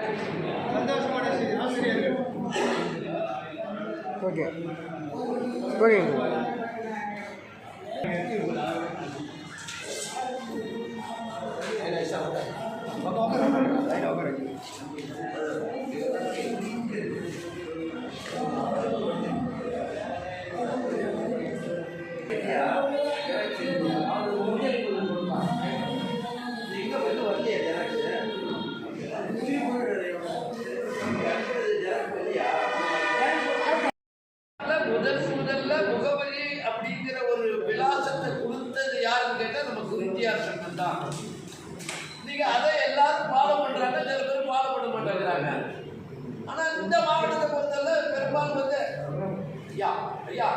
Okay செய்தி. Okay. ஒரு கேட்டா சங்கம் தான். நீங்க அதை எல்லாரும் ஃபாலோ பண்றாங்க சில பேர் ஃபாலோ பண்ண மாட்டேங்கிறாங்க. ஆனா இந்த மாவட்டத்தை பொறுத்தவரை பெரும்பாலும் வந்து ஐயா ஐயா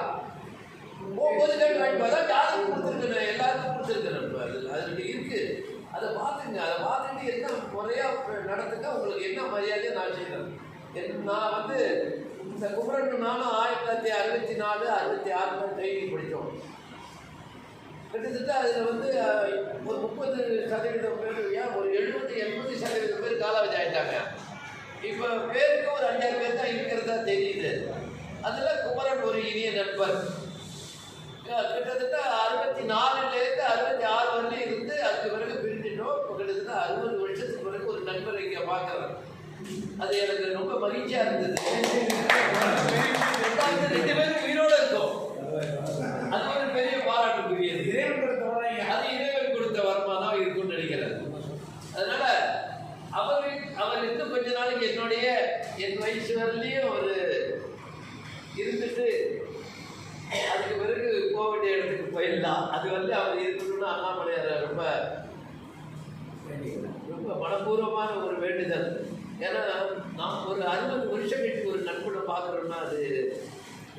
ஒவ்வொரு டைம் வாங்கிட்டு யாருக்கும் கொடுத்துருக்கேன் எல்லாருக்கும் கொடுத்துருக்கேன் அதில் அதில் இருக்கு. அதை பார்த்துங்க அதை பார்த்துட்டு என்ன முறையாக நடத்துங்க உங்களுக்கு என்ன மரியாதையை நான் செய்கிறேன் நான் வந்து இந்த குமரன் நானும் ஆயிரத்தி தொள்ளாயிரத்தி அறுபத்தி நாலு அறுபத்தி ஆறு தான் ட்ரைனிங் படித்தோம் கிட்டத்தட்ட அதில் வந்து ஒரு முப்பது சதவீதம் பேர் ஏன் ஒரு எழுபது எண்பது சதவீதம் பேர் காலாவதி ஆயிட்டாங்க. இப்போ பேருக்கு ஒரு அஞ்சாறு பேர் தான் இருக்கிறதா தெரியுது. அதில் குமரன் ஒரு இனிய நண்பர். கிட்டத்தட்ட அறுபத்தி நாலுலேருந்து அறுபத்தி ஆறு வரலையும் இருந்து அதுக்கு பிறகு பிரிஞ்சிட்டோம். இப்போ கிட்டத்தட்ட அறுபது வருஷத்துக்கு பிறகு ஒரு நண்பரை இங்கே பார்க்குறேன் அது எனக்கு ரொம்ப மகிழ்ச்சியாக இருந்தது. ரெண்டு பேரும் உயிரோடு இருக்கோம் அது ஒரு பெரிய பாராட்டுக்குரியது அது இறைவன் கொடுத்த வரமா தான் இருக்கும்னு நினைக்கிறேன் அதனால அவர் அவர் இன்னும் கொஞ்ச நாளைக்கு என்னுடைய என் வயசு வரலையும் ஒரு இருந்துட்டு அதுக்கு பிறகு போக வேண்டிய இடத்துக்கு போயிடலாம் அது வந்து அவர் இருக்கணும்னு அண்ணாமலையார் ரொம்ப பூர்வமான ஒரு வேண்டுதல். ஏன்னா நாம் ஒரு அறுபது வருஷம் கழிச்சு ஒரு நண்பனை பார்க்குறோம்னா அது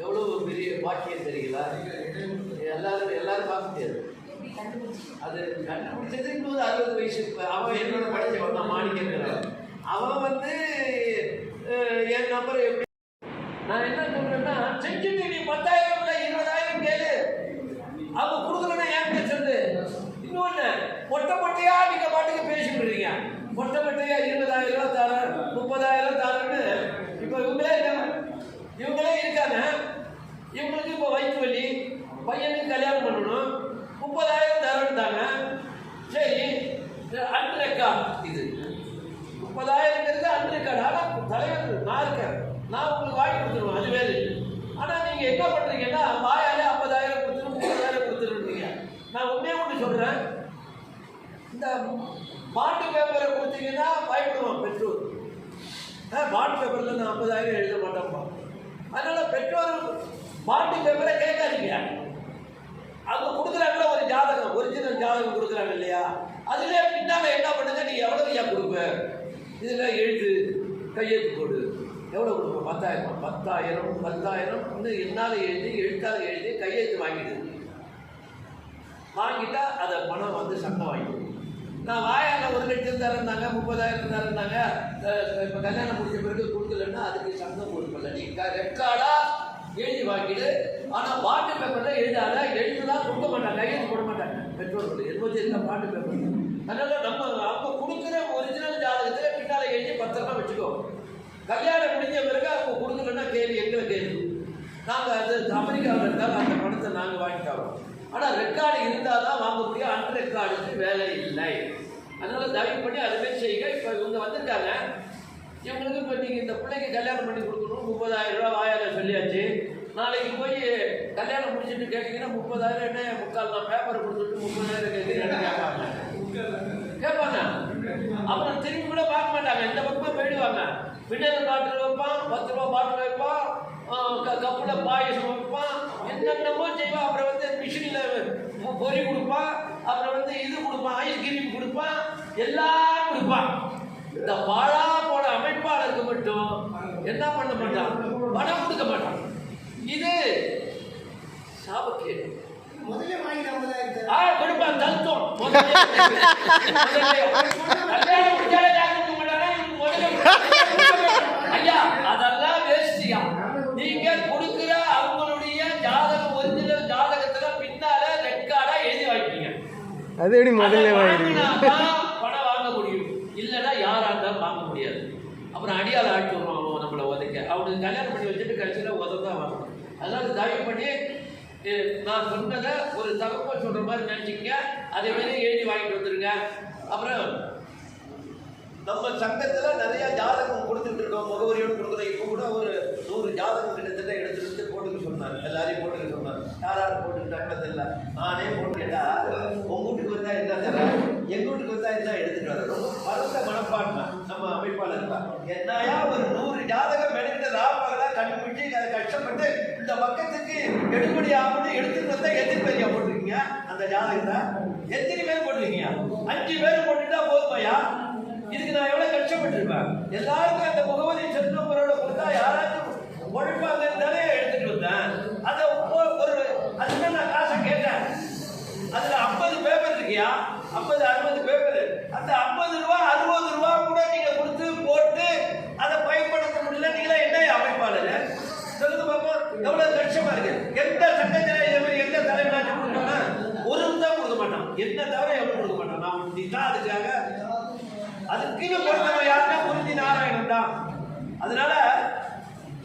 எவ்வளோ பெரிய பாக்கியம் தெரியுங்களா எல்லாரும் எல்லாரும் பார்க்க முடியாது. அது கண்டுபிடிச்சது இன்னும் அறுபது வயசு அவன் என்னோட படிச்சவன் நான் மாணிக்கிறேன் அவன் வந்து என் நம்பர் எப்படி? நான் என்ன சொல்றேன்னா செஞ்சுட்டு நீ பத்தாயிரம் இல்லை இருபதாயிரம் கேளு. அவங்க கொடுக்கலன்னா ஏன் பேசுறது இன்னொன்று மொட்டை மொட்டையா நீங்க பாட்டுக்கு பேசிட்டு இருக்கீங்க. மொட்டை மொட்டையா இருபதாயிரம் ரூபாய் தரேன் முப்பதாயிரம் தரேன்னு இப்போ இவங்களே இருக்காங்க. இவங்களே இருக்காங்க. இவங்களுக்கு இப்போ வயிற்று வலி பையனுக்கு கல்யாணம் பண்ணணும். முப்பதாயிரம் தரேன்ட்டாங்க சரி அன் ரெக்கார்ட் இது. முப்பதாயிரம் அன் ரெக்கார்டு. ஆனால் தலைவர் நான் இருக்கேன். நான் உங்களுக்கு வாங்கி கொடுத்துருவேன் அது வேறு ஆனால் நீங்கள் என்ன பண்ணுறீங்கன்னா வாயாலே ஐம்பதாயிரம் கொடுத்துரு முப்பதாயிரம் கொடுத்துருன்றீங்க நான் உண்மையாக ஒன்று சொல்கிறேன் இந்த பாட்டு பேப்பரை கொடுத்தீங்கன்னா பயப்படுவான் பெற்றோர் ஆ பேப்பரில் நான் ஐம்பதாயிரம் எழுத மாட்டோம்ப்பா. அதனால் பெற்றோர் பாட்டு பேப்பரை கேட்காதீங்க. அவங்க கொடுக்குறாங்களா ஒரு ஜாதகம் ஒரிஜினல் ஜாதகம் கொடுக்குறாங்க இல்லையா? அதுலேயே பின்னால் என்ன பண்ணுங்க? நீ எவ்வளோ ஐயா கொடுப்ப? இதில் எழுது கையெழுத்து போடு. எவ்வளோ கொடுப்ப? பத்தாயிரம் பத்தாயிரம் பத்தாயிரம். இன்னும் என்னால் எழுதி எழுத்தால் எழுதி கையெழுத்து வாங்கிடுது வாங்கிட்டா அதை பணம் வந்து சட்டம் வாங்கிடும். நான் வாயால் ஒரு லட்சம் தரேன்னாங்க முப்பதாயிரம் தரேன்னாங்க. இப்போ கல்யாணம் முடிஞ்ச பிறகு கொடுக்கலன்னா அதுக்கு சட்டம் கொடுக்கல. நீ ரெக்கார்டாக எழுதி வாங்கிடு. ஆனால் பாட்டு பேப்பரில் எழுதாத எழுதுதான் கொடுக்க மாட்டாங்க கையெழுத்து போட மாட்டாங்க. பெற்றோர்கள் எழுபத்தி இருக்க பாட்டு பேப்பர் அதனால நம்ம அவங்க கொடுக்குற ஒரிஜினல் ஜாதகத்தில் பின்னால் எழுதி பத்திரமா வச்சுக்கோ. கல்யாணம் முடிஞ்ச பிறகு அவங்க கொடுக்கலன்னா கேள்வி எங்களை கேள்வி? நாங்கள் அது அமெரிக்காவில் இருந்தால் அந்த பணத்தை நாங்கள் வாங்கிட்டோம் ஆனால் ரெக்கார்டு இருந்தால் தான் வாங்க முடியும் அன் ரெக்கார்டுக்கு வேலை இல்லை. அதனால தயவு பண்ணி அதுவே செய்யுங்க. இப்போ இவங்க வந்திருக்காங்க. இவங்களுக்கு இப்போ நீங்கள் இந்த பிள்ளைக்கு கல்யாணம் பண்ணி கொடுக்கணும். முப்பதாயிரம் ரூபா வாயால சொல்லியாச்சு. நாளைக்கு போய் கல்யாணம் முடிச்சுட்டு கேட்டீங்கன்னா முப்பதாயிரம் என்ன? முக்கால் நான் பேப்பர் கொடுத்துட்டு முப்பதாயிரம் கேட்குறீங்க. கேட்பாங்க. கேட்பாங்க அப்புறம் திரும்பி கூட பார்க்க மாட்டாங்க. இந்த பக்கமும் போயிடுவாங்க. மினரல் பாட்டில் வைப்பான் பத்து ரூபா பாட்டில் வைப்பான் கப்பில் க- பாயசம் வைப்பான் என்னென்னமோ செய்வான் அப்புறம் வந்து மிஷினில் பொறி கொடுப்பான் அப்புறம் வந்து இது கொடுப்பான் ஐஸ்கிரீம் கொடுப்பான் எல்லாம் கொடுப்பான் இந்த பாழா போன அமைப்பாளருக்கு மட்டும் என்ன பண்ண மாட்டான்? பணம் கொடுக்க மாட்டான். இது சாபக்கேடு. முதல்ல வாங்கி ஆ கொடுப்பான் தல்தம் முதல்ல ஐயா அதெல்லாம் அது எப்படி முதல்ல வாங்கிடுவீங்க பணம் வாங்க முடியும். இல்லைன்னா யாரா இருந்தாலும் வாங்க முடியாது. அப்புறம் அடியால் ஆட்டி வருவான் அவன் நம்மளை உதைக்க. அவனுக்கு கல்யாணம் பண்ணி வச்சுட்டு கடைசியில் உதவ தான் வரணும் அதனால தயவு பண்ணி நான் சொன்னதை ஒரு தகவல் சொல்கிற மாதிரி நினச்சிக்கங்க. அதே மாதிரி எழுதி வாங்கிட்டு வந்துருங்க. அப்புறம் நம்ம சங்கத்துல நிறைய ஜாதகம் கொடுத்துட்டு இருக்கோம். முகவரியோடு கொடுக்குறோம். இப்போ கூட ஒரு நூறு ஜாதகம் கிட்டத்தட்ட எடுத்துட்டு போட்டுக்க சொன்னார். எல்லாரையும் போட்டுக்க சொன்னார். யார் யார் போட்டுக்கிட்டாங்கன்னு தெரியல. நானே போட்டுக்கிட்டா உங்க வீட்டுக்கு வந்தா என்ன தரேன் எங்க வீட்டுக்கு வந்தா என்ன எடுத்துட்டு வரணும் ரொம்ப பரந்த மனப்பான்மை நம்ம அமைப்பாளர் தான் என்னையா ஒரு நூறு ஜாதகம் மெனக்கிட்ட ராப்பாங்களா கண்டுபிடிச்சு அதை கஷ்டப்பட்டு இந்த பக்கத்துக்கு எடுபடி ஆகணும் எடுத்துட்டு வந்தா எத்தனை பேர் போட்டிருக்கீங்க? அந்த ஜாதகத்தை எத்தனை பேர் போட்டிருக்கீங்க? அஞ்சு பேர் போட்டுட்டா போதுமையா இதுக்கு நான் எவ்வளவு கஷ்டப்பட்டிருப்பேன்? எல்லாருக்கும் அந்த முகவரி செல் கொடுத்தா யாராச்சும் உழைப்பாங்க தானே எடுத்துட்டு வந்தேன். அதை ஒரு அதுக்கு நான் காசை கேட்டேன். அதுல ஐம்பது பேப்பர் இருக்கியா? ஐம்பது அறுபது பேப்பர். அந்த ஐம்பது ரூபா அறுபது ரூபா கூட நீங்க கொடுத்து போட்டு அதை பயன்படுத்த முடியல நீங்களா என்ன அமைப்பாளர்? சொல்லுங்க பாப்போம் எவ்வளவு கஷ்டமா இருக்கு? எந்த சட்டத்தில் இதே எந்த தலைவராச்சும் கொடுப்பானா ஒரு தான் கொடுக்க மாட்டான். என்ன தவிர எவ்வளவு கொடுக்க மாட்டான். நான் நீ தான் அதுக்காக. அதுக்குன்னு பொறுத்தவன் யாருன்னா குருதி நாராயணன் தான். அதனால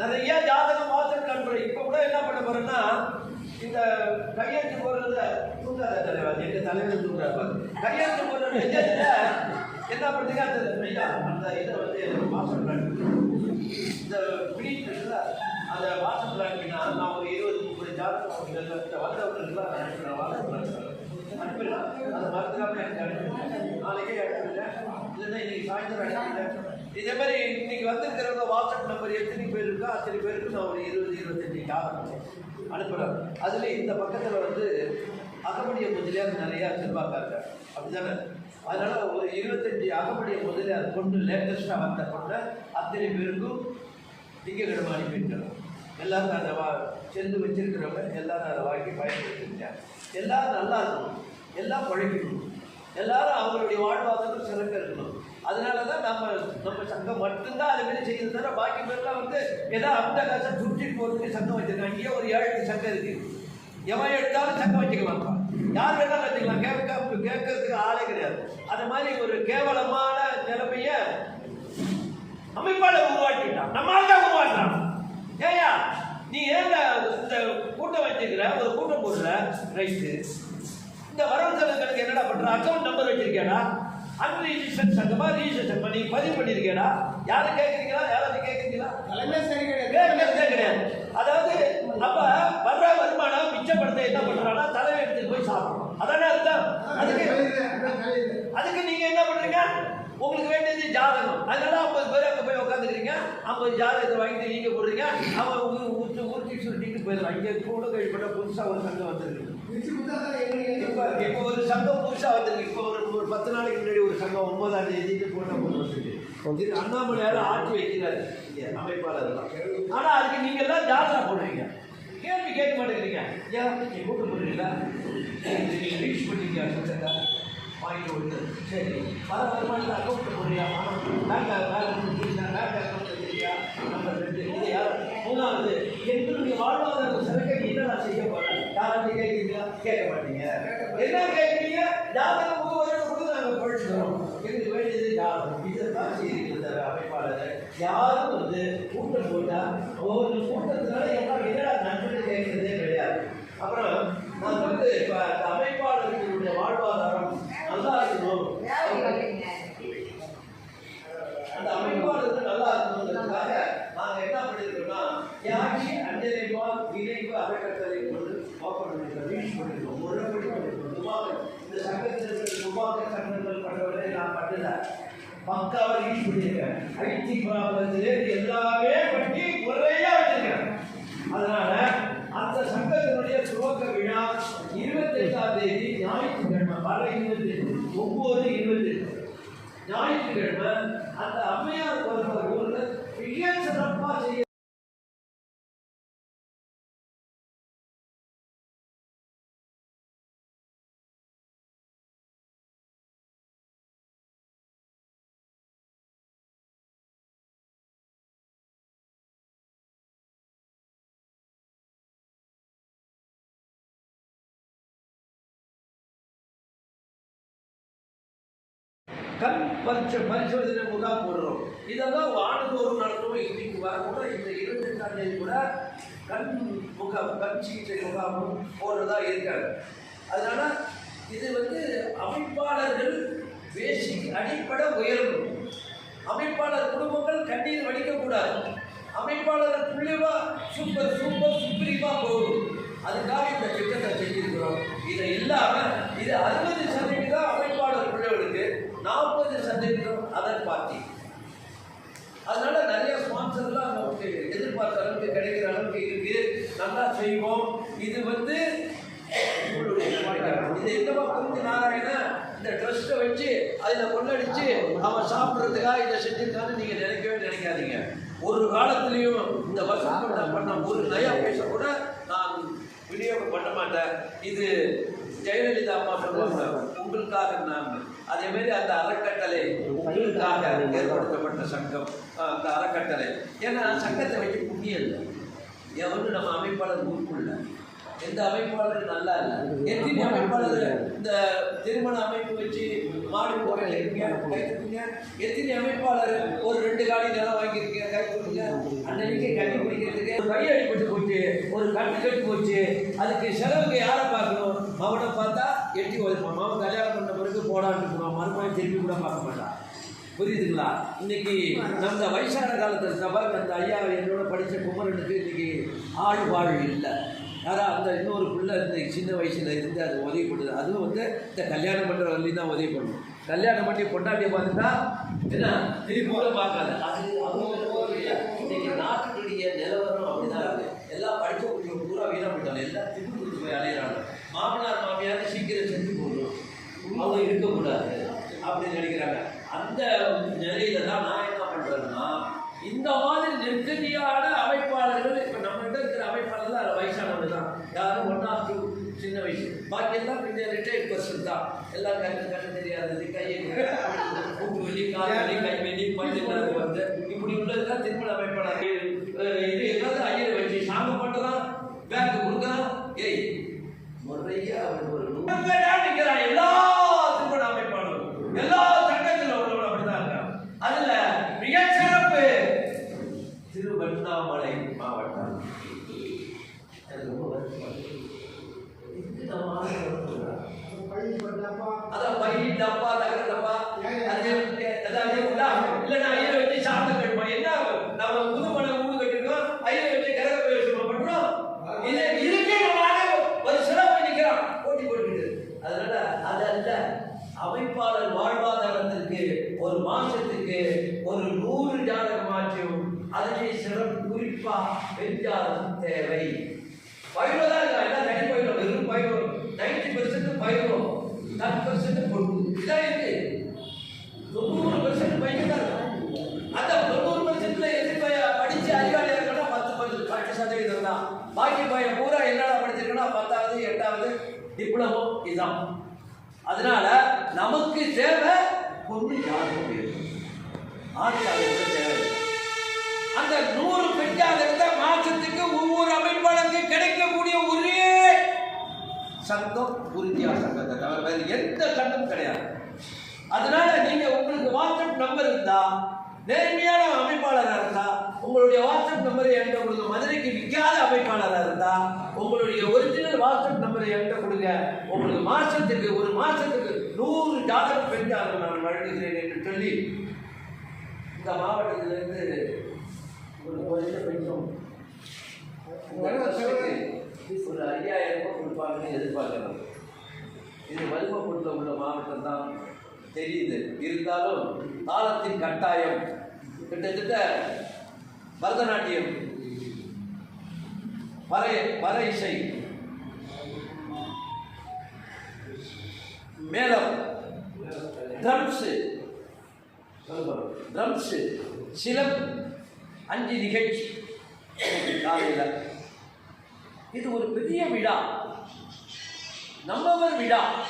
நிறைய ஜாதகம் வாசல் கண்புரை இப்ப கூட என்ன பண்ண போறேன்னா இந்த கையெழுத்து போடுறத தூங்காத தலைவர் எங்க தலைவர் தூங்குறாரு கையெழுத்து போட்டு என்ன பண்ணுறீங்க அந்த ஐயா, அந்த இதை வந்து மாஸ்டர் பிளான் இந்த பிடிட்டு அந்த வாசல் பிளான்னா நான் ஒரு இருபது முப்பது ஜாதகம் இந்த வந்தவர்களுக்குலாம் அனுப்பிடுறேன் வாசல் பிளான் அனுப்பிடலாம். அதை மறந்துடாம எனக்கு அனுப்பிடுறேன் நாளைக்கே அனுப்பிடுறேன் இல்லைன்னா இன்னைக்கு சாயந்தரம் அனுப்பிடுறேன் இதே மாதிரி இன்னைக்கு வந்திருக்கிறவங்க வாட்ஸ்அப் நம்பர் எத்தனை பேர் இருக்கோ? அத்தனை பேருக்கு நான் ஒரு இருபது இருபத்தஞ்சு ஜாதகம் அனுப்புகிறேன் அதில் இந்த பக்கத்தில் வந்து அகமடிய முதலியார் நிறையா செல்வாக்காங்க அப்படிதானே அதனால ஒரு இருபத்தஞ்சு அகமடிய முதலியார் பொண்ணு லேட்டஸ்டாக வந்த பொண்ணை அத்தனை பேருக்கும் திங்கக்கிழமை அனுப்பிட்டுறோம் எல்லாரும் அதை வா சென்று வச்சிருக்கிறவங்க எல்லாரும் அதை வாங்கி பயன்படுத்திருக்காங்க எல்லாரும் நல்லா இருக்கணும். எல்லாம் பழகிக்கணும். எல்லாரும் அவங்களுடைய வாழ்வாதாரம் சிறக்க இருக்கணும். அதனால தான் நம்ம நம்ம சங்கம் மட்டும்தான் அதை மாதிரி செய்யறது தானே பாக்கி பேர்லாம் வந்து ஏதோ அந்த காசை சுற்றி போகிறதுக்கு சங்கம் வச்சிருக்காங்க. இங்கே ஒரு ஏழு சங்கம் இருக்குது எவன் ஏழு சங்கம் வச்சுக்கலாம்ப்பா யார் வேணாலும் வச்சுக்கலாம் கேட்க கேட்கறதுக்கு ஆளே கிடையாது. அது மாதிரி ஒரு கேவலமான நிலைமைய அமைப்பாளர் உருவாக்கிட்டான். நம்மால் தான் உருவாக்குறான். ஏயா நீ ஏங்க இந்த கூட்டம் வச்சிருக்கிற? ஒரு கூட்டம் போடுற ரைட்டு இந்த வரவு செலவுகளுக்கு என்னடா பண்ற? அக்கௌண்ட் நம்பர் வச்சிருக்கேடா அன்ரிஜிஸ்டர்ட் சங்கமா ரிஜிஸ்டர் நீ பதிவு பண்ணிருக்கேடா யாரும் கேட்குறீங்களா? யாராவது கேட்குறீங்களா? தலைமை சரி கிடையாது. கிடையாது. அதாவது அப்ப வர்ற மிச்சப்படுத்த என்ன பண்றான்னா தலை எடுத்துட்டு போய் சாப்பிடணும். அதானே அர்த்தம்? அதுக்கு அதுக்கு நீங்க என்ன பண்றீங்க? உங்களுக்கு வேண்டியது ஜாதகம். அதனால ஐம்பது பேர் அங்கே போய் உட்காந்துக்கிறீங்க ஐம்பது ஜாதகத்தை வாங்கிட்டு நீங்க போடுறீங்க. அவன் ஊ- ஊத்து ஊற்றி சுருட்டிட்டு போயிடலாம் இங்கே கூட கழிப்பட்ட புதுசாக ஒரு சங்கம் வந்துருக்கு. எங்களுக்கு இப்போ ஒரு சங்கம் புதுசாக வந்திருக்கு. இப்போ ஒரு ஒரு பத்து நாளைக்கு முன்னாடி ஒரு சங்கம் ஒன்பதாம் தேதிக்கு போன போது வந்துருக்கு. அண்ணாமலையார் ஆட்சி வைக்கிறாரு. அமைப்பாளர் ஆனால் அதுக்கு நீங்க எல்லாம் ஜாதகம் போடுவீங்க கேள்வி கேட்க மாட்டேங்கிறீங்க. ஏன் நீங்கள் கூட்ட போடுறீங்களா நீங்கள் ரீச் பண்ணீங்க சொல்லுங்க வாங்கிட்டு விட்டு சரி. பல வருமானத்தில் அக்கௌண்ட் போடுறியா? பேங்க் பேங்க் கொடுத்துருக்கீங்க பேங்க் அக்கௌண்ட் வச்சிருக்கியா நம்பர் ரெண்டு இது யார்? மூணாவது எங்களுடைய வாழ்வாதார சிறக்க என்ன நான் செய்ய போறேன் யாரும் கேட்குறீங்களா? கேட்க மாட்டீங்க. என்ன கேட்குறீங்க? ஜாதகம் முகவரி கொடுத்து நாங்கள் படிச்சுக்கிறோம் எங்களுக்கு வேண்டியது ஜாதகம் இதுதான் செய்திருக்கிறார் அமைப்பாளர் யாரும் வந்து கூட்டம் போட்டா ஒவ்வொரு கூட்டத்தினால எல்லாம் என்னடா நன்மை கேட்கறதே கிடையாது. அப்புறம் நான் வந்து இப்போ அந்த அமைப்பாளர்களுடைய வாழ்வாதாரம் நல்லா இருக்கணும். அந்த அமைப்பாளர்கள் நல்லா இருக்கணுங்கிறதுக்காக நாங்கள் என்ன பண்ணியிருக்கோம்னா தியாகி அஞ்சலிமா இணைப்பு அறக்கட்டளை கொண்டு ஓப்பன் பண்ணிருக்கோம் ரீச் பண்ணிருக்கோம். முறைப்படி பண்ணிருக்கோம். துபாக இந்த சங்கத்தில் இருக்கிற துபாக சங்கங்கள் பண்ணுறவரை நான் பண்ணல. பக்காவை ரீச் பண்ணியிருக்காங்க ஐடி ப்ராப்ளத்திலே எல்லாமே பண்ணி முறையாக வச்சிருக்காங்க அதனால அந்த சங்கத்தினுடைய துவக்க விழா இருபத்தெட்டாம் தேதி ஞாயிற்றுக்கிழமை வர இருபத்தி ஒன்பது இருபத்தி ஞாயிற்றுக்கிழமை அந்த அம்மையார் பிறந்த ஊரில் மிக சிறப்பாக செய்ய கண் பரிச்ச பரிசோதனை முகாம் போடுறோம். இதெல்லாம் வான வர கூட இந்த இருபத்தெட்டாம் தேதி கூட கண் முகாம் கண் சிகிச்சை முகாமும் போடுறதா இருக்காங்க. அதனால இது வந்து அமைப்பாளர்கள் பேசிக் அடிப்படை உயரணும் அமைப்பாளர் குடும்பங்கள் கண்ணீர் வடிக்கக்கூடாது. அமைப்பாளர் புள்ளிவா சூப்பர் சூப்பர் சுப்ரீமா போகும் அதுக்காக இந்த திட்டத்தை செஞ்சிருக்கிறோம். இதை இல்லாமல் இது அறுபது சதவீதம் அதனால நிறைய ஸ்பான்சர்லாம் நமக்கு எதிர்பார்த்த அளவுக்கு கிடைக்கிற அளவுக்கு இருக்கு. நல்லா செய்வோம். இது வந்து இது என்னவா புரிஞ்சு நாராயண இந்த ட்ரஸ்ட்டை வச்சு அதில் கொள்ளடிச்சு அவன் சாப்பிட்றதுக்காக இதை செஞ்சிருக்கான்னு நீங்கள் நினைக்கவே நினைக்காதீங்க. ஒரு காலத்துலேயும் இந்த வசூல் நான் பண்ண ஒரு நயா பைசா கூட நான் விநியோகம் பண்ண மாட்டேன். இது ஜெயலலிதா அம்மா சொல்லுவாங்க உங்களுக்காக நான் அதே மாதிரி அந்த அறக்கட்டளை உங்களுக்காக ஏற்படுத்தப்பட்ட சங்கம் அந்த அறக்கட்டளை. ஏன்னா சங்கத்தை வச்சு புண்ணியம் இல்லை. எவனும் நம்ம அமைப்பாளர் உறுப்புள்ள எந்த அமைப்பாளரும் நல்லா இல்லை. எத்தனை அமைப்பாளர் இந்த திருமண அமைப்பு வச்சு மாடு போகிறீங்க கைத்துக்குங்க எத்தனை அமைப்பாளர் ஒரு ரெண்டு காடி நிலம் வாங்கியிருக்கீங்க கைத்துக்குங்க அன்னைக்கு கட்டி பிடிக்கிறதுக்கு ஒரு கை அடிபட்டு போச்சு ஒரு கட்டு கட்டி போச்சு. அதுக்கு செலவுக்கு யாரை பார்க்கணும்? அவனை பார்த்தா எட்டி ஒதுப்பான் மாமா கல்யாணம் பண்ண பிறகு போடான்னு போவான் மறுபடியும் திரும்பி கூட பார்க்க மாட்டான். புரியுதுங்களா? இன்னைக்கு நம்ம வயசான காலத்தில் இந்த அந்த ஐயா என்னோட படித்த குமரனுக்கு இன்னைக்கு ஆள் வாழ் இல்லை. யாரா அந்த இன்னொரு பிள்ளை இந்த சின்ன வயசில் இருந்து அது உதவி பண்ணுது. அதுவும் வந்து இந்த கல்யாணம் பண்ணுற வரலையும் தான் உதவி பண்ணும். கல்யாணம் பண்ணி பொண்டாட்டியை பார்த்துட்டா என்ன? திருப்பி கூட பார்க்காது. அது அவங்க போகலையா இன்னைக்கு நாட்டுடைய நிலவரம் அப்படிதான் இருக்கு எல்லாம் படிச்ச குடிச்சவங்க பூரா வீணா போயிட்டாங்க எல்லாம் திருப்பி கொடுத்து போய் அலையிறாங்க மாமனார் மாமியார் சீக்கிரம் செஞ்சு போகணும் அவங்க இருக்கக்கூடாது அப்படின்னு நினைக்கிறாங்க. அந்த நிலையில தான் நான் என்ன பண்றேன்னா இந்த மாதிரி நெருக்கடியான அமைப்பாளர்கள் இப்ப நம்மகிட்ட இருக்கிற அமைப்பாளர்கள் அதில் வயசானவங்க தான். யாரும் ஒன்னா டூ சின்ன வயசு. பாக்கி எல்லாம் கொஞ்சம் ரிட்டையர்ட் பர்சன் தான். எல்லாம் கண்ணு கண்ணு தெரியாதது கையை கூட்டு வெளி கால் கை வெளி பஞ்சு வந்து இப்படி உள்ளதுதான் திருமண அமைப்பாளர் அஹ் இது ஏதாவது ஐயர் வச்சு சாமி பண்றான் பேங்க் கொடுக்குறான் ஏய் முறையா அவன் ஒரு நூறு பேரா நிக்கிறான் எல்லா திருமண அமைப்பாளரும் எல்லா சங்கத்தில் உள்ளவங்களும் அப்படிதான் இருக்காங்க அதுல மிகச்சிறப்பு திருவண்ணாமலை மாவட்டம் எனக்கு ரொம்ப வருத்தமா இருக்கு. இதுக்கு நம்ம ஆளுங்க வருத்தப்படுறாங்க. அதான் பை டப்பா தகர டப்பா அது அதாவது உண்டா? இல்ல நான் ஐயரை வச்சு சாப்பிட்டு கட்டுவோம் என்ன நம்ம புது மனை ஊடு கட்டிருக்கோம் ஐயரை வச்சு கரக பிரவேசம் பண்றோம் இது இதுக்கே நம்ம ஆளு ஒரு சிறப்பு நிக்கிறான் போட்டி போட்டுக்கிட்டு அதனால அது அல்ல அமைப்பாளர் வாழ்வாதாரத்திற்கு ஒரு மாசத்துக்கு ஒரு நூறு ஜாதகமாச்சும் அதிலே சிறப்பு குறிப்பா வெஞ்சாதம் தேவை பயிரோதான் இருக்கா எல்லாம் தனி பயிரும் வெறும் பயிரும் நைன்டி பெர்சென்ட் பயிரும் டென் பெர்சென்ட் பொண்ணு இதான் இருக்கு தொண்ணூறு பெர்சென்ட் பையன் தான் இருக்கு. அந்த தொண்ணூறு பெர்சென்ட்ல எதிர்ப்ப படிச்சு அறிவாளியா இருக்கணும் பத்து பர்சன்ட் பத்து சதவீதம் தான் பாக்கி பையன் பூரா என்னடா படிச்சிருக்கனா பத்தாவது எட்டாவது டிப்ளமோ இதுதான் அதனால நமக்கு தேவை பொண்ணு ஜாதகம் தேவை? அந்த நூறு பெற்றாதத்தை மாசத்துக்கு ஒவ்வொரு அமைப்பாளருக்கு கிடைக்கக்கூடிய ஒரே சங்கம் உறுதியா சங்கத்தை தவிர வேறு எந்த சங்கம் கிடையாது. அதனால நீங்க உங்களுக்கு வாட்ஸ்அப் நம்பர் இருந்தா நேர்மையான அமைப்பாளராக இருந்தா உங்களுடைய வாட்ஸ்அப் நம்பரை என்கிட்ட கொடுங்க. மதுரைக்கு விற்காத அமைப்பாளராக இருந்தா உங்களுடைய ஒரிஜினல் வாட்ஸ்அப் நம்பரை என்கிட்ட கொடுங்க. உங்களுக்கு மாசத்துக்கு ஒரு மாசத்துக்கு நூறு டாலர் ஜாதகம் நான் வழங்குகிறேன் என்று சொல்லி இந்த மாவட்டத்திலிருந்து ஒரு இந்த வருஷத்துக்கு ஒரு ஐயாயிரம் ரூபாய் கொடுப்பாங்கன்னு எதிர்பார்க்கிறோம் இது வலுவப்பட்டில் உள்ள மாவட்டம் தான் தெரியுது. இருந்தாலும் காலத்தின் கட்டாயம். கிட்டத்தட்ட பரதநாட்டியம். வரை வர இசை. மேளம். ட்ரம்ஸு ட்ரம்ஸு சிலம் அஞ்சு நிகழ்ச்சி. காலையில். இது ஒரு பெரிய விழா. நம்மவர் விழா.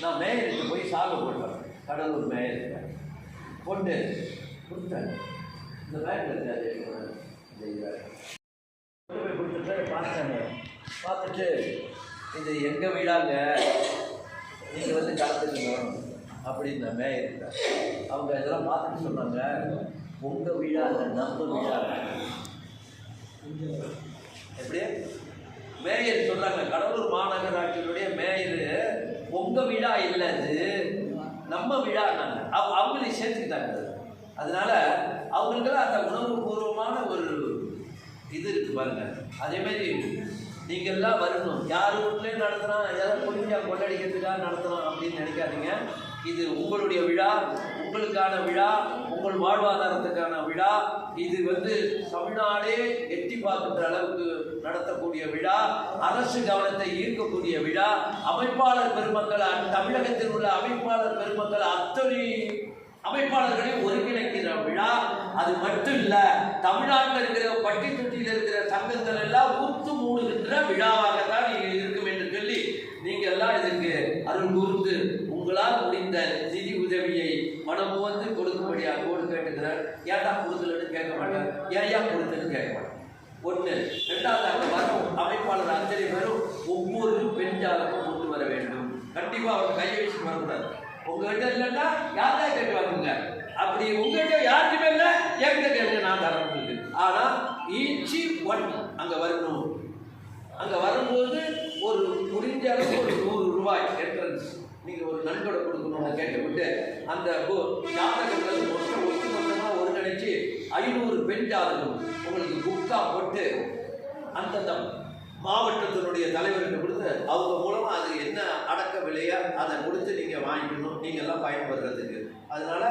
நான் மேயருக்கு போய் சாக போடுவேன். கடலூர் மேயருக்கு. கொண்டு கொடுத்தேன். இந்த பேங்கில் இருக்காது போய் கொடுத்துட்டு பார்த்தாங்க பார்த்துட்டு இது எங்கள் வீடாங்க? நீங்கள் வந்து கலந்துக்கணும் அப்படின்னு மேயர்கிட்ட அவங்க இதெல்லாம் பார்த்துட்டு சொன்னாங்க உங்கள் வீடாங்க இல்லை நம்ம விழா எப்படி? மேயர் சொல்றாங்க கடலூர் மாநகராட்சியினுடைய மேயர் உங்க வீடா இல்லை இது நம்ம விழா அவங்களையும் சேர்த்துக்கிட்டாங்க. அதனால அவங்களுக்கெல்லாம் அந்த உணர்வுபூர்வமான ஒரு இது இருக்கு பாருங்க. அதே மாதிரி வரணும். யார் வீட்லேயும் நடத்துறான் ஏதாவது கொஞ்சா கொள்ளடிக்கிறதுக்காக நடத்துகிறோம் அப்படின்னு நினைக்காதீங்க. இது உங்களுடைய விழா உங்களுக்கான விழா உங்கள் வாழ்வாதாரத்துக்கான விழா. இது வந்து தமிழ்நாடே எட்டி பார்க்கின்ற அளவுக்கு நடத்தக்கூடிய விழா அரசு கவனத்தை ஈர்க்கக்கூடிய விழா அமைப்பாளர் பெருமக்கள் தமிழகத்தில் உள்ள அமைப்பாளர் பெருமக்கள் அத்தனை அமைப்பாளர்களை ஒருங்கிணைக்கிற விழா. அது மட்டும் இல்ல தமிழ்நாட்டில் இருக்கிற பட்டி தொட்டியில் இருக்கிற சங்கங்கள் எல்லாம் ஊத்து மூடுகின்ற விழாவாகத்தான் இது இருக்கும் என்று சொல்லி நீங்க எல்லாம் இதற்கு அருள் கூர்ந்து உங்களால் முடிந்த நிதி உதவியை மனம் வந்து கொடுக்கும்படி கோடு கேட்டுக்கிறார். ஏன்டா கொடுக்கலன்னு கேட்க மாட்டேன் ஏன் கொடுத்துன்னு கேட்க மாட்டேன் ஒன்று ரெண்டாவதாக வரும் அமைப்பாளர் அத்தனை பேரும் ஒவ்வொரு பெண் ஜாதகம் கொண்டு வர வேண்டும். கண்டிப்பா அவர் கையை வச்சு வரக்கூடாது. உங்ககிட்ட இல்லைன்னா யார்தான் கேட்டு வாங்குங்க? அப்படி உங்ககிட்ட யாருக்குமே இல்லை என்கிட்ட கேளுங்க நான் தரேன் உங்களுக்கு ஆனால் ஈச்சி ஒன் அங்கே வரணும். அங்கே வரும்போது ஒரு முடிஞ்ச அளவுக்கு ஒரு நூறு ரூபாய் என்ட்ரன்ஸ் நீங்கள் ஒரு நன்கொடை கொடுக்கணும்னு கேட்டுவிட்டு அந்த ஜாதகங்கள் மொத்தம் ஒட்டு மொத்தமாக ஒருங்கிணைச்சு ஐநூறு பெண் ஜாதகம் உங்களுக்கு புக்காக போட்டு அந்தந்த மாவட்டத்தினுடைய தலைவர்கிட்ட கொடுத்து அவங்க மூலமாக அது என்ன அடக்க விலையா அதை கொடுத்து நீங்கள் வாங்கிக்கணும். நீங்கள்லாம் பயன்படுறதுக்கு. அதனால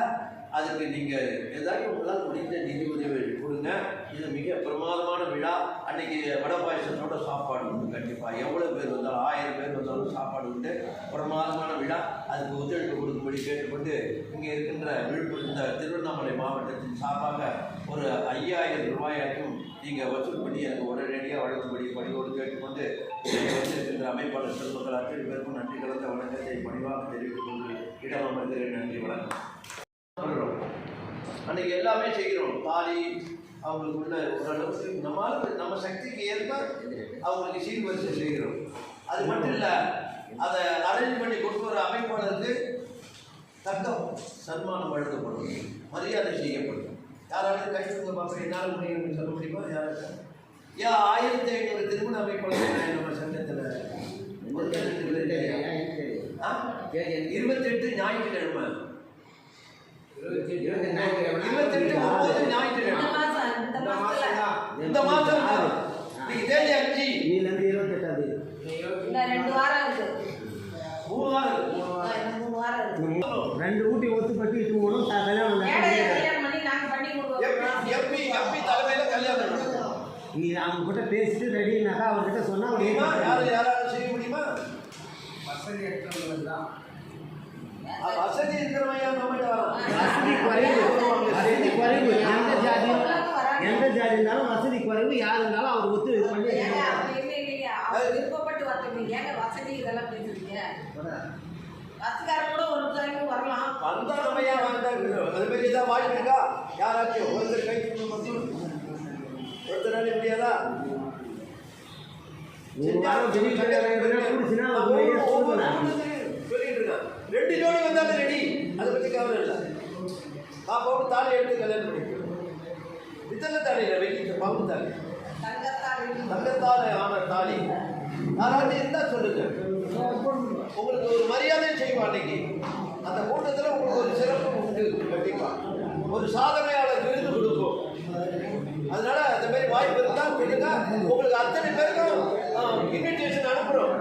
அதுக்கு நீங்கள் ஏதாவது உங்களால் முடிந்த நிதி உதவி கொடுங்க. இது மிக பிரமாதமான விழா. அன்றைக்கி வடை பாயசத்தோட சாப்பாடு உண்டு கண்டிப்பாக எவ்வளோ பேர் வந்தாலும் ஆயிரம் பேர் வந்தாலும் சாப்பாடு உண்டு. பிரமாதமான விழா. அதுக்கு ஒத்துழைப்பு கொடுக்கும்படி கேட்டுக்கொண்டு இங்கே இருக்கின்ற விழுப்புரம் இந்த திருவண்ணாமலை மாவட்டத்தின் சார்பாக ஒரு ஐயாயிரம் ரூபாயாக்கும் நீங்கள் வசூல் பண்ணி எனக்கு உடனடியாக வழங்கும்படி பணியோடு கேட்டுக்கொண்டு இங்கே இருக்கின்ற அமைப்பாளர் செல்வங்கள் அத்தனை பேருக்கும் நன்றி கலந்த வணக்கத்தை பணிவாக தெரிவித்துக் கொண்டு இடம் அமர்கிறேன் நன்றி வணக்கம். அன்னைக்கு எல்லாமே செய்கிறோம். தாலி அவங்களுக்கு உள்ள ஓரளவுக்கு நம்மளால நம்ம சக்திக்கு ஏற்ப அவங்களுக்கு சீர்வரிசை செய்கிறோம். அது மட்டும் இல்லை அதை அரேஞ்ச் பண்ணி கொண்டு வர அமைப்பாளருக்கு தக்க சன்மானம் வழங்கப்படும். மரியாதை செய்யப்படும். யாராவது கஷ்டத்தை பார்க்க என்னால் முடியும்னு சொல்ல முடியுமா? யாராவது? ஏன் ஆயிரத்தி ஐநூறு திருமண அமைப்பாளர்கள் நம்ம சங்கத்தில். ஒரு இருபத்தெட்டு ஞாயிற்றுக்கிழமை. இருபத்தெட்டு ஒன்பது இந்த ஞாயிற்றுக்கிழமை. மாசம் இந்த மாசத்துல. இந்த மாதம் இன்னைக்கு தேதி. அஞ்சு இந்த ரெண்டு வாரம் இருக்கு. மூணு வாரம் மூணு வாரம் ரெண்டு ஊட்டி ஒத்து பட்டு இட்டு த- கல்யாணம் எம்பி எம்பி தலைமையில கல்யாணம். நீ அவங்க கிட்ட பேசிட்டு ரெடினாக்கா அவர்கிட்ட சொன்னா அவர் முடியுமா யாரு ஏத்துப்பாரு. யாராவது செய்ய முடியுமா வசதி அற்றவர்கள் தான் அ- வசதி இருக்கிறவன் ஏன் நம்மகிட்ட வரான்? வசதி குறைவு வசதி குறைவு எந்த ஜாதி வராங்க. எந்த ஜாதி இருந்தாலும் வசதி குறைவு யார் இருந்தாலும் அவர் ஒத்து இது பண்ணி ஏங்க, அப்படி இல்லை இல்லையா அவங்க விருப்பப்பட்டு வரட்டும் ஏங்க வசதி இதெல்லாம் பேசுறீங்க வசதிக்காரன் கூட ஒரு தலைக்கு வரலாம் வந்தா நம்ம ஏன் வேண்டாங்கிறோம்? ஏதாவது வாய்ப்பு இருக்கா யாராச்சும் ஒருத்தர் கை ஒருத்தரால இருக்கான் ரெண்டு ஜோடி வந்தாலும் ரெடி அதை பத்தி கவலை இல்லை. பாப்பாவும் தாலி எடுத்து கல்யாணம் பண்ணிக்கிறோம் இத்தனை தாலி இல்லை வெள்ளி பாம்பு தாலி. தங்கத்தால் ஆன தாலி. யாராவது இருந்தா சொல்லுங்க. உங்களுக்கு ஒரு மரியாதை செய்வோம் அன்னைக்கு அந்த கூட்டத்தில் உங்களுக்கு ஒரு சிறப்பு உண்டு. கண்டிப்பாக ஒரு சாதனையாளர் விருது கொடுக்கும். அதனால அந்த மாதிரி வாய்ப்பு இருந்தால் சொல்லுங்க உங்களுக்கு அத்தனை பேருக்கும் இன்விடேஷன் அனுப்புகிறோம்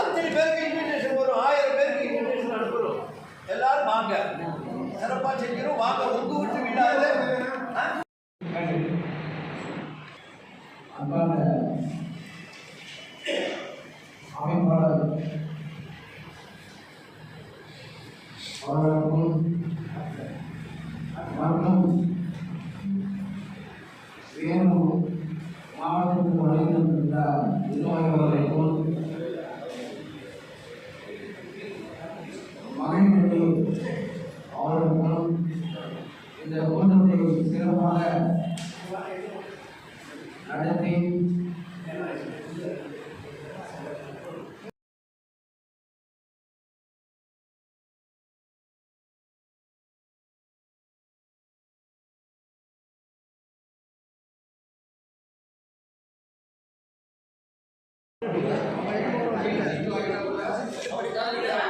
அத்தனை பேருக்கு இன்விடேஷன் வரும். ஆயிரம் பேருக்கு இன்விடேஷன் அனுப்புகிறோம் எல்லாரும் வாங்க. சிறப்பாக செஞ்சிடும் வாங்க. உங்க விட்டு விடாது ஆ? அமைப்பாளர் அவர்களுக்கும் மற்றும் வேணும் மாவட்டத்துக்கு வருகின்ற நிர்வாகிகளுக்கும் மகிழ்ச்சி அவர்களுக்கும் இந்த கூட்டத்தை சிறப்பாக Ahorita